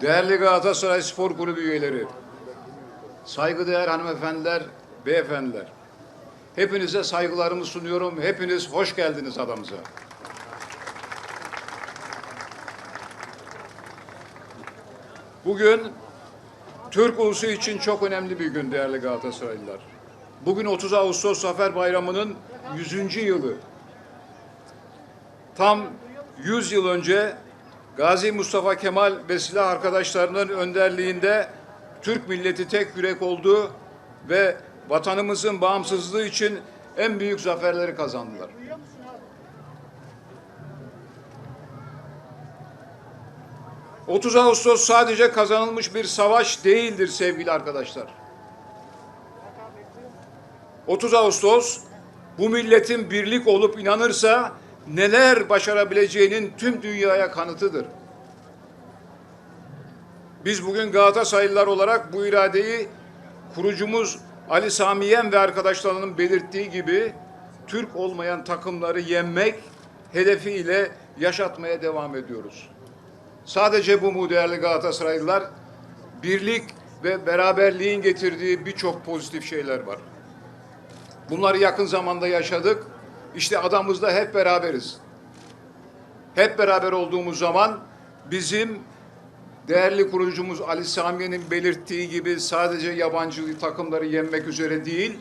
Değerli Galatasaray Spor Kulübü üyeleri, saygıdeğer hanımefendiler, beyefendiler. Hepinize saygılarımı sunuyorum. Hepiniz hoş geldiniz adamıza. Bugün Türk ulusu için çok önemli bir gün değerli Galatasaraylılar. Bugün 30 Ağustos Zafer Bayramı'nın 100. yılı. Tam 100 yıl önce Gazi Mustafa Kemal ve silah arkadaşlarının önderliğinde Türk milleti tek yürek oldu ve vatanımızın bağımsızlığı için en büyük zaferleri kazandılar. ...30 Ağustos sadece kazanılmış bir savaş değildir sevgili arkadaşlar. 30 Ağustos bu milletin birlik olup inanırsa neler başarabileceğinin tüm dünyaya kanıtıdır. Biz bugün Galatasaraylılar olarak bu iradeyi kurucumuz Ali Sami Yen ve arkadaşlarının belirttiği gibi Türk olmayan takımları yenmek hedefiyle yaşatmaya devam ediyoruz. Sadece bu mu değerli Galatasaraylılar? Birlik ve beraberliğin getirdiği birçok pozitif şeyler var. Bunları yakın zamanda yaşadık. İşte adamızda hep beraberiz. Hep beraber olduğumuz zaman bizim değerli kurucumuz Ali Samiye'nin belirttiği gibi sadece yabancı takımları yenmek üzere değil,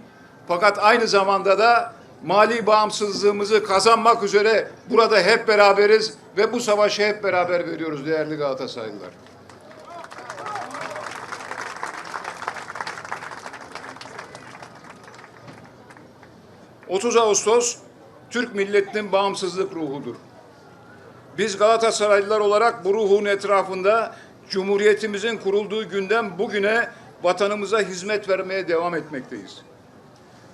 fakat aynı zamanda da mali bağımsızlığımızı kazanmak üzere burada hep beraberiz ve bu savaşı hep beraber veriyoruz değerli Galatasaraylılar. ...30 Ağustos Türk milletinin bağımsızlık ruhudur. Biz Galatasaraylılar olarak bu ruhun etrafında Cumhuriyetimizin kurulduğu günden bugüne vatanımıza hizmet vermeye devam etmekteyiz.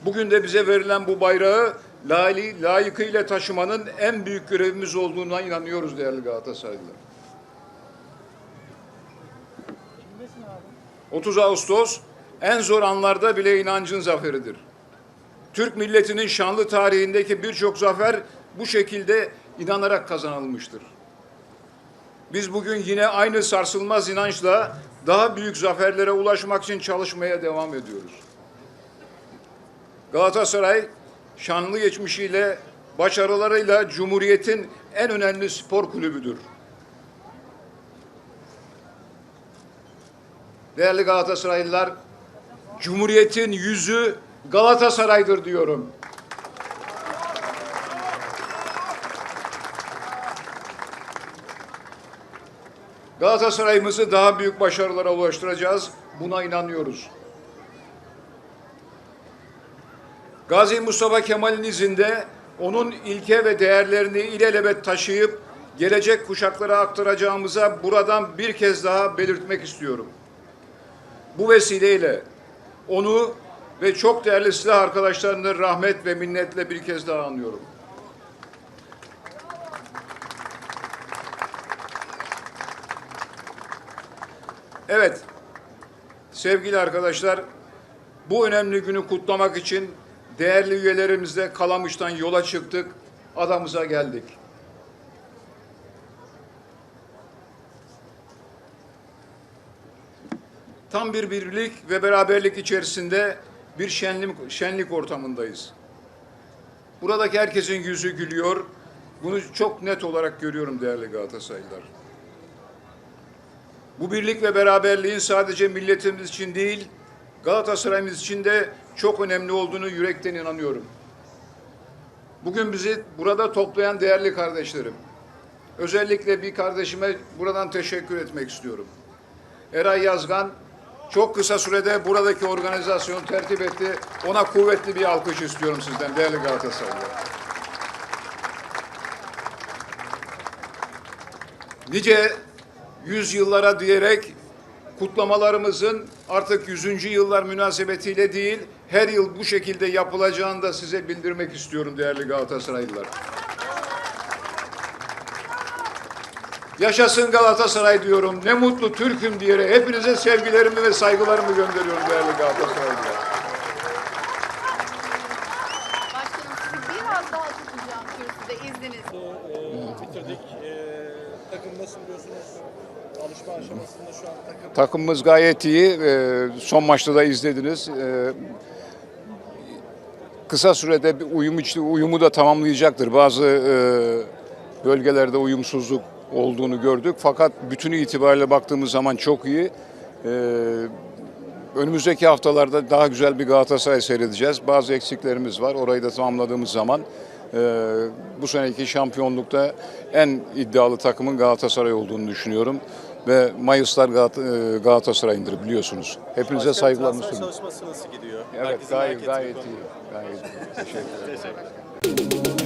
Bugün de bize verilen bu bayrağı layı, layıkıyla taşımanın en büyük görevimiz olduğuna inanıyoruz değerli Galatasaraylılar. 30 Ağustos en zor anlarda bile inancın zaferidir. Türk milletinin şanlı tarihindeki birçok zafer bu şekilde inanarak kazanılmıştır. Biz bugün yine aynı sarsılmaz inançla daha büyük zaferlere ulaşmak için çalışmaya devam ediyoruz. Galatasaray şanlı geçmişiyle, başarılarıyla Cumhuriyet'in en önemli spor kulübüdür. Değerli Galatasaraylılar, Cumhuriyet'in yüzü Galatasaray'dır diyorum. Galatasaray'ımızı daha büyük başarılara ulaştıracağız. Buna inanıyoruz. Gazi Mustafa Kemal'in izinde onun ilke ve değerlerini ilelebet taşıyıp gelecek kuşaklara aktaracağımıza buradan bir kez daha belirtmek istiyorum. Bu vesileyle onu ve çok değerli silah arkadaşlarını rahmet ve minnetle bir kez daha anıyorum. Evet, sevgili arkadaşlar, bu önemli günü kutlamak için değerli üyelerimizle Kalamış'tan yola çıktık, adamıza geldik. Tam bir birlik ve beraberlik içerisinde bir şenlik, şenlik ortamındayız. Buradaki herkesin yüzü gülüyor. Bunu çok net olarak görüyorum değerli Galatasaraylılar. Bu birlik ve beraberliğin sadece milletimiz için değil, Galatasaray'ımız için de çok önemli olduğunu yürekten inanıyorum. Bugün bizi burada toplayan değerli kardeşlerim, özellikle bir kardeşime buradan teşekkür etmek istiyorum. Eray Yazgan çok kısa sürede buradaki organizasyonu tertip etti. Ona kuvvetli bir alkış istiyorum sizden değerli Galatasaraylılar. Nice yüzyıllara diyerek kutlamalarımızın artık 100. yıllar münasebetiyle değil, her yıl bu şekilde yapılacağını da size bildirmek istiyorum değerli Galatasaraylılar. Yaşasın Galatasaray diyorum. Ne mutlu Türk'üm diyerek hepinize sevgilerimi ve saygılarımı gönderiyorum değerli Galatasaraylılar. Başkanım sizi biraz daha tutacağım kürsüde izninizle. Bitirdik. Ee, takım nasıl buluyorsunuz? Alışma aşamasında şu an takım? Takımımız gayet iyi. Ee, Son maçta da izlediniz. Ee, Kısa sürede bir uyum içi uyumu da tamamlayacaktır. Bazı e, bölgelerde uyumsuzluk olduğunu gördük. Fakat bütünü itibariyle baktığımız zaman çok iyi. Ee, Önümüzdeki haftalarda daha güzel bir Galatasaray seyredeceğiz. Bazı eksiklerimiz var. Orayı da tamamladığımız zaman e, bu seneki şampiyonlukta en iddialı takımın Galatasaray olduğunu düşünüyorum. Ve Mayıslar Galata- e, Galatasaray'ındır biliyorsunuz. Hepinize saygılarımı Transfer sunuyorum. çalışması nasıl gidiyor? Evet gayet, gayet iyi. Gayet iyi. Teşekkür ederim. Teşekkür